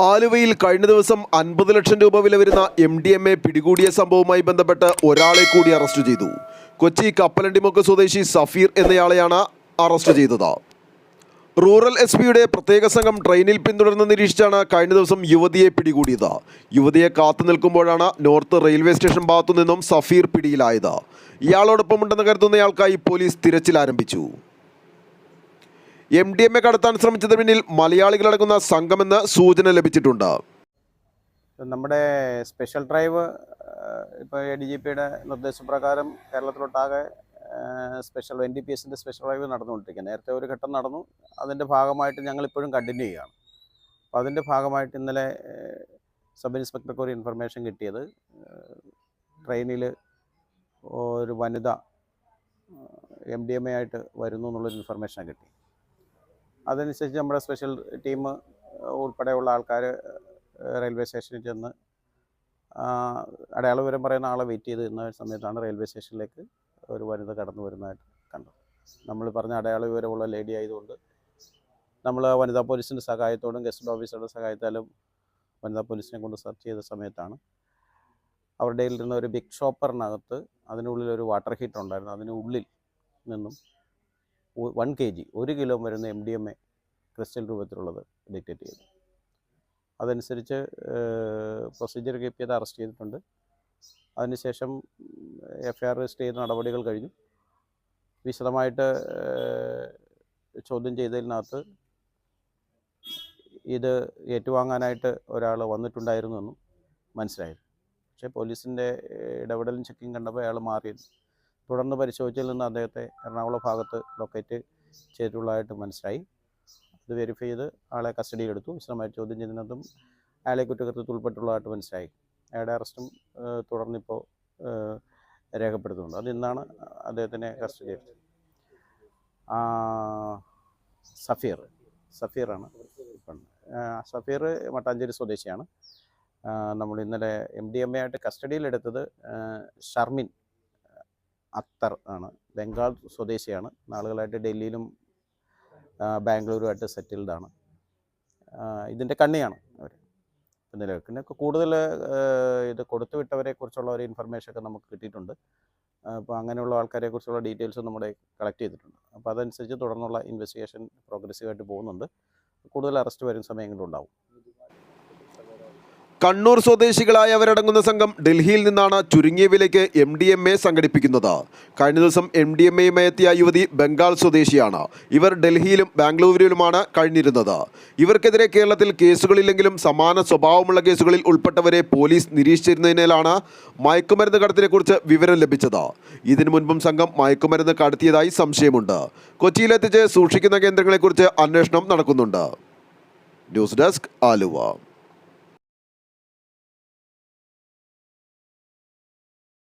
ആലുവയിൽ കഴിഞ്ഞ ദിവസം അൻപത് ലക്ഷം രൂപ വില വരുന്ന എം ഡി എം എ പിടികൂടിയ സംഭവവുമായി ബന്ധപ്പെട്ട് ഒരാളെ കൂടി അറസ്റ്റ് ചെയ്തു. കൊച്ചി കപ്പലണ്ടിമുക്ക് സ്വദേശി സഫീർ എന്നയാളെയാണ് അറസ്റ്റ് ചെയ്തത്. റൂറൽ എസ് പിയുടെ പ്രത്യേക സംഘം ട്രെയിനിൽ പിന്തുടർന്ന് നിരീക്ഷിച്ചാണ് കഴിഞ്ഞ ദിവസം യുവതിയെ പിടികൂടിയത്. യുവതിയെ കാത്തു നിൽക്കുമ്പോഴാണ് നോർത്ത് റെയിൽവേ സ്റ്റേഷൻ ഭാഗത്തു നിന്നും സഫീർ പിടിയിലായത്. ഇയാളോടൊപ്പമുണ്ടെന്ന് കരുതുന്നയാൾക്കായി പോലീസ് തിരച്ചിൽ ആരംഭിച്ചു. എം ഡി എം എ കടത്താൻ ശ്രമിച്ചതിന് പിന്നിൽ മലയാളികളടങ്ങുന്ന സംഘമെന്ന് സൂചന ലഭിച്ചിട്ടുണ്ട്. നമ്മുടെ സ്പെഷ്യൽ ഡ്രൈവ് ഇപ്പോൾ എ ഡി ജി പിയുടെ നിർദ്ദേശപ്രകാരം കേരളത്തിലൊട്ടാകെ സ്പെഷ്യൽ എൻ ഡി പി എസിന്റെ സ്പെഷ്യൽ ഡ്രൈവ് നടന്നുകൊണ്ടിരിക്കുക നേരത്തെ ഒരു ഘട്ടം നടന്നു. അതിന്റെ ഭാഗമായിട്ട് ഞങ്ങളിപ്പോഴും കണ്ടിന്യൂ ചെയ്യുകയാണ്. അപ്പോൾ അതിന്റെ ഭാഗമായിട്ട് ഇന്നലെ സബ് ഇൻസ്പെക്ടർക്ക് ഒരു ഇൻഫർമേഷൻ കിട്ടിയത്. ട്രെയിനിൽ ഒരു വനിത എം ഡി എം എ ആയിട്ട് വരുന്നു എന്നുള്ളൊരു ഇൻഫർമേഷൻ കിട്ടി അതനുസരിച്ച് നമ്മുടെ സ്പെഷ്യൽ ടീം ഉൾപ്പെടെയുള്ള ആൾക്കാർ റെയിൽവേ സ്റ്റേഷനിൽ ചെന്ന് അടയാള വിവരം പറയുന്ന ആളെ വെയിറ്റ് ചെയ്ത് നിന്ന സമയത്താണ് റെയിൽവേ സ്റ്റേഷനിലേക്ക് ഒരു വനിത കടന്നു വരുന്നതായിട്ട് കണ്ടത്. നമ്മൾ പറഞ്ഞ അടയാള വിവരമുള്ള ലേഡി ആയതുകൊണ്ട് നമ്മൾ വനിതാ പോലീസിന്റെ സഹായത്തോടും ഗസ്റ്റ് ഓഫീസറുടെ സഹായത്താലും വനിതാ പോലീസിനെ കൊണ്ട് സെർച്ച് ചെയ്ത സമയത്താണ് അവരുടെ ഇരുന്ന ഒരു ബിഗ് ഷോപ്പറിനകത്ത് അതിനുള്ളിൽ ഒരു വാട്ടർ ഹീറ്റർ ഉണ്ടായിരുന്നു. അതിനുള്ളിൽ നിന്നും വൺ കെ ജി ഒരു കിലോ വരുന്ന M D M A crystal രൂപത്തിലുള്ളത് detect ചെയ്തു. അതനുസരിച്ച് പ്രൊസീജിയർ കീപ്പ് ചെയ്ത് അറസ്റ്റ് ചെയ്തിട്ടുണ്ട്. അതിനുശേഷം എഫ് ഐ ആർ രജിസ്റ്റർ ചെയ്ത നടപടികൾ കഴിഞ്ഞു. വിശദമായിട്ട് ചോദ്യം ചെയ്തതിനകത്ത് ഇത് ഏറ്റുവാങ്ങാനായിട്ട് ഒരാൾ വന്നിട്ടുണ്ടായിരുന്നു എന്നും മനസ്സിലായത് പക്ഷേ പോലീസിന്റെ ഇടപെടലും ചെക്കിങ് കണ്ടപ്പോൾ അയാൾ മാറിയിരുന്നു. തുടർന്ന് പരിശോധിച്ചതിൽ നിന്ന് അദ്ദേഹത്തെ എറണാകുളം ഭാഗത്ത് ലൊക്കേറ്റ് ചെയ്തിട്ടുള്ളതായിട്ട് മനസ്സിലായി. അത് വെരിഫൈ ചെയ്ത് ആളെ കസ്റ്റഡിയിലെടുത്തു വിശദമായി ചോദ്യം ചെയ്യുന്നതും അയാളെ കുറ്റകൃത്യത്തിൽ ഉൾപ്പെട്ടുള്ളതായിട്ട് മനസ്സിലായി. അയാളുടെ അറസ്റ്റും തുടർന്നിപ്പോൾ രേഖപ്പെടുത്തുന്നുണ്ട്. അത് ഇന്നാണ് അദ്ദേഹത്തിനെ കസ്റ്റഡി എടുത്തത് സഫീർ. സഫീറാണ് ഇപ്പം. സഫീർ മട്ടാഞ്ചേരി സ്വദേശിയാണ്. നമ്മൾ ഇന്നലെ എം ഡി എം എ ആയിട്ട് കസ്റ്റഡിയിലെടുത്തത് ഷർമിൻ. അക്തർ ആണ്. ബംഗാൾ സ്വദേശിയാണ്. നാളുകളായിട്ട് ഡൽഹിയിലും ബാംഗ്ലൂരുമായിട്ട് സെറ്റിൽഡാണ് ഇതിന്റെ കണ്ണിയാണ് അവർ നിലവിൽ പിന്നെ കൂടുതൽ ഇത് കൊടുത്തു വിട്ടവരെ കുറിച്ചുള്ള ഒരു ഇൻഫർമേഷൻ ഒക്കെ നമുക്ക് കിട്ടിയിട്ടുണ്ട്. അപ്പോൾ അങ്ങനെയുള്ള ആൾക്കാരെ കുറിച്ചുള്ള ഡീറ്റെയിൽസ് നമ്മുടെ കളക്ട് ചെയ്തിട്ടുണ്ട്. അപ്പോൾ അതനുസരിച്ച് തുടർന്നുള്ള ഇൻവെസ്റ്റിഗേഷൻ പ്രോഗ്രസീവായിട്ട് പോകുന്നുണ്ട്. കൂടുതൽ അറസ്റ്റ് വരും സമയങ്ങളുണ്ടാവും കണ്ണൂർ സ്വദേശികളായ അവരടങ്ങുന്ന സംഘം ഡൽഹിയിൽ നിന്നാണ് ചുരുങ്ങിയ വിലയ്ക്ക് എം ഡി എം എ സംഘടിപ്പിക്കുന്നത്. കഴിഞ്ഞ ദിവസം എം ഡി എം എയുമായി എത്തിയ യുവതി ബംഗാൾ സ്വദേശിയാണ്. ഇവർ ഡൽഹിയിലും ബാംഗ്ലൂരിലുമാണ് കഴിഞ്ഞിരുന്നത്. ഇവർക്കെതിരെ കേരളത്തിൽ കേസുകളില്ലെങ്കിലും സമാന സ്വഭാവമുള്ള കേസുകളിൽ ഉൾപ്പെട്ടവരെ പോലീസ് നിരീക്ഷിച്ചിരുന്നതിനാലാണ് മയക്കുമരുന്ന് കടത്തിനെക്കുറിച്ച് വിവരം ലഭിച്ചത്. ഇതിനു മുൻപും സംഘം മയക്കുമരുന്ന് കടത്തിയതായി സംശയമുണ്ട്. കൊച്ചിയിലെത്തിച്ച് സൂക്ഷിക്കുന്ന കേന്ദ്രങ്ങളെക്കുറിച്ച് അന്വേഷണം നടക്കുന്നുണ്ട്. News desk Aluva.